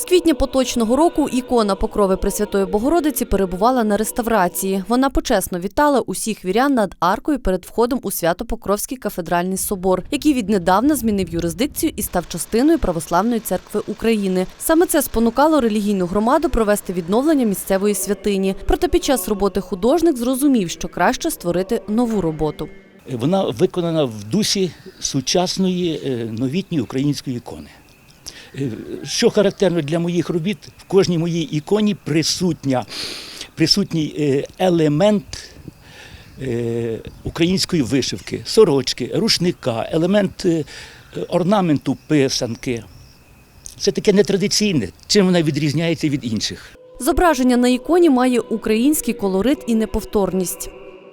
З квітня поточного року ікона Покрови Пресвятої Богородиці перебувала на реставрації. Вона почесно вітала усіх вірян над аркою перед входом у Свято-Покровський кафедральний собор, який віднедавна змінив юрисдикцію і став частиною Православної церкви України. Саме це спонукало релігійну громаду провести відновлення місцевої святині. Проте під час роботи художник зрозумів, що краще створити нову роботу. Вона виконана в дусі сучасної е, новітньої української ікони. Що характерно для моїх робіт, в кожній моїй іконі присутня, присутній е, елемент е, української вишивки, сорочки, рушника, елемент е, орнаменту писанки. Це таке нетрадиційне, чим вона відрізняється від інших. Зображення на іконі має український колорит і неповторність.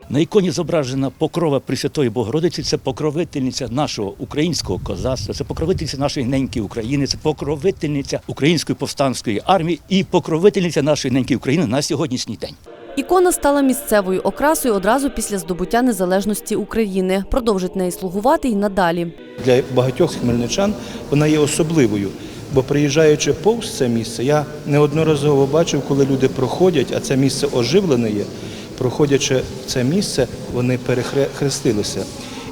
На іконі зображена покрова Пресвятої Богородиці, це покровительниця нашого українського козацтва, це покровительниця нашої неньки України, це покровительниця української повстанської армії і покровительниця нашої неньки України на сьогоднішній день. Ікона стала місцевою окрасою одразу після здобуття незалежності України. Продовжить неї слугувати й надалі. Для багатьох хмельничан вона є особливою. Бо приїжджаючи повз це місце, я неодноразово бачив, коли люди проходять, а це місце оживлене є. Проходячи це місце, вони перехрестилися.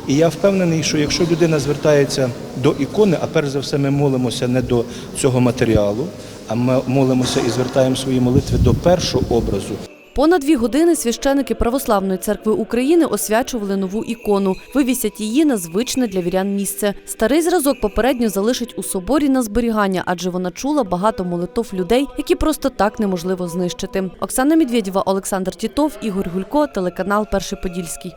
І я впевнений, що якщо людина звертається до ікони, а перш за все ми молимося не до цього матеріалу, а ми молимося і звертаємо свої молитви до першого образу, Понад дві години священики Православної церкви України освячували нову ікону. Вивісять її на звичне для вірян місце. Старий зразок попередньо залишить у соборі на зберігання, адже вона чула багато молитов людей, які просто так неможливо знищити. Оксана Медведєва, Олександр Тітов, Ігор Гулько, телеканал Перший Подільський.